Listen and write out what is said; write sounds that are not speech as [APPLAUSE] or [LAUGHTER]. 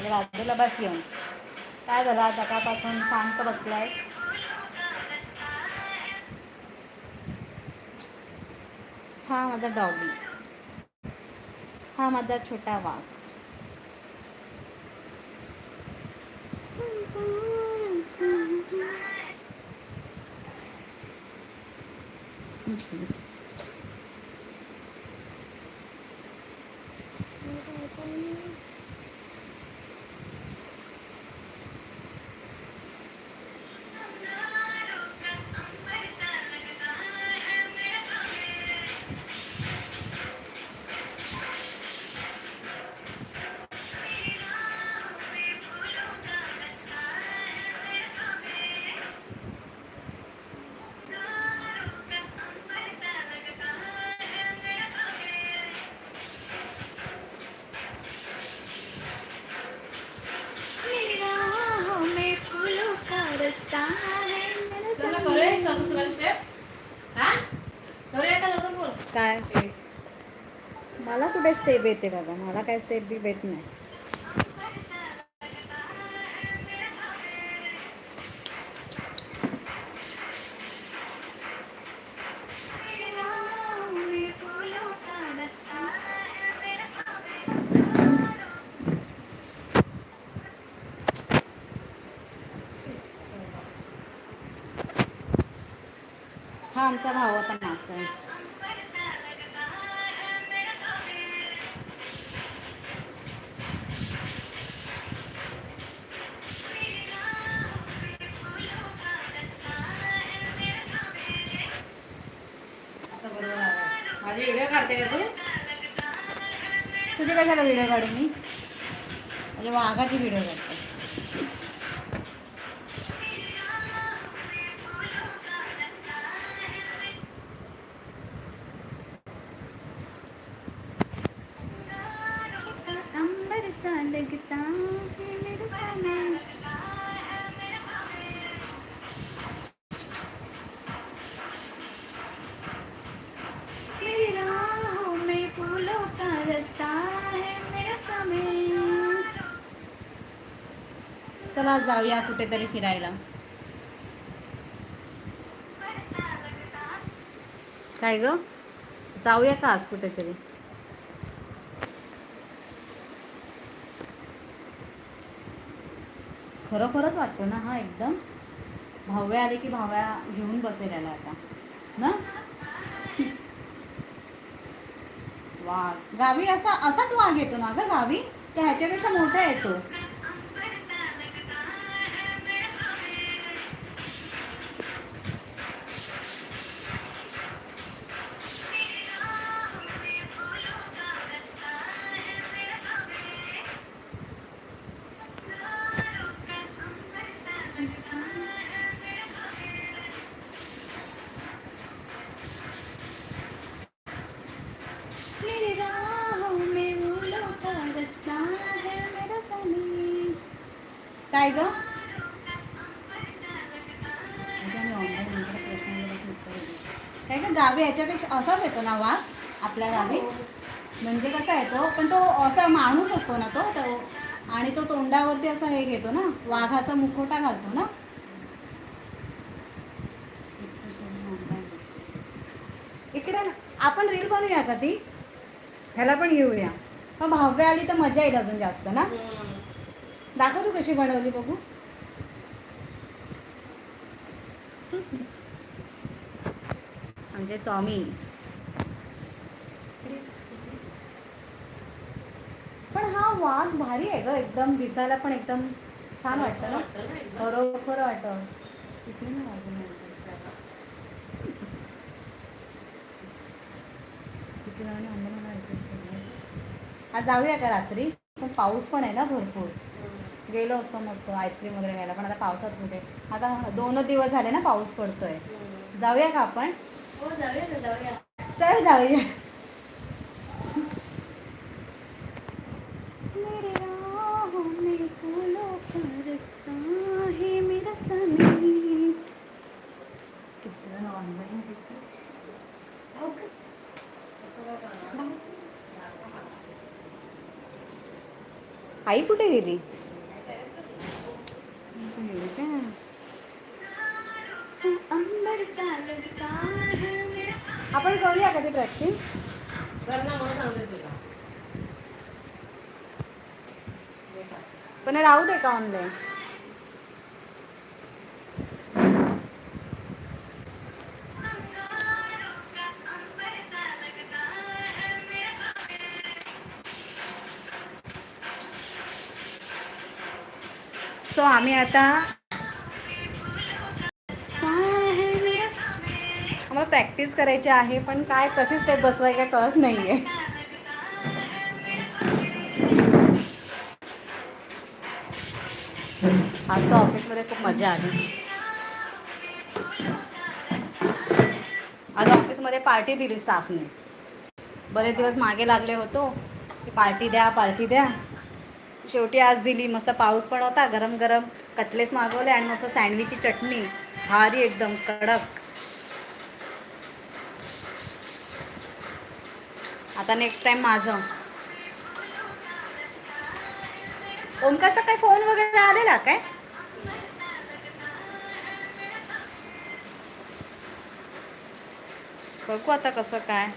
म्हणजे बाजूला बस येऊन. काय झालं सकाळपासून? शांत बसलायस? हा माझा डॉगी. हा माझा छोटा वाघ. चला [LAUGHS] काय मला कुठे स्टेप येते बाबा? मला काय स्टेप बी येत नाही. हा आमचा भाऊ आता नाचतोय. काढते का तू? तुझे कशाला व्हिडिओ काढू मी? म्हणजे वाघाची व्हिडिओ काढते. अंबर सा लगता है मेरे सामने। चला जाऊया कुठेतरी फिरायला. काय ग? जाऊया का आज कुठेतरी? खरोखरच वाटतो ना हा एकदम? भाव्या आले की भाव्या घेऊन बसेल याला आता. ना? वाघ. गावी असा असाच वाघ येतो ना ग गावी? त्या ह्याच्यापेक्षा मोठा येतो. काय ग? काय का गावी ह्याच्यापेक्षा असाच येतो ना वाघ? आपल्या गावी? म्हणजे कसा येतो? पण तो असा माणूस असतो ना तो तो आणि तो तोंडावरती असा हे घेतो ना वाघाचा मुखोटा घालतो ना. इकडे आपण रील बनवूया का ती? ह्याला पण घेऊया मग भाव्य आली तर मजा येईल अजून जास्त ना? दाखव तू कशी बनवली बघू. म्हणजे स्वामी. पण हा वाघ भारी आहे ग एकदम दिसायला पण एकदम छान वाटतं ना. बरोबर वाटत. आज जाऊया का रात्री? पण पाऊस पण आहे ना भरपूर. गेलो असतो मस्त आईस्क्रीम वगैरे घ्यायला पण आता पावसात कुठे? आता दोनच दिवस झाले ना पाऊस पडतोय. जाऊया का आपण? हो जाऊया ना जाऊया. चल जाऊया. मेरे राहों में आपण करूया कधी प्रॅक्टिस पण राहू दे का ऑनलाईन सो आम्ही आता प्रॅक्टिस करायची आहे पण काय कशी स्टेप बसवाय काय कळत नाहीये. आज तर ऑफिसमध्ये खूप मजा आली. आज ऑफिसमध्ये पार्टी दिली स्टाफने बरेच दिवस मागे लागले होतो की पार्टी द्या पार्टी द्या. शेवटी आज दिली मस्त पाऊस पण होता गरम गरम कटलेस मागवले आणि मस्त सँडविचची चटणी भारी एकदम कडक. आता नेक्स्ट टाइम माझं. ओमकारचा काय फोन वगैरे आलेला काय? बघू आता कसं काय.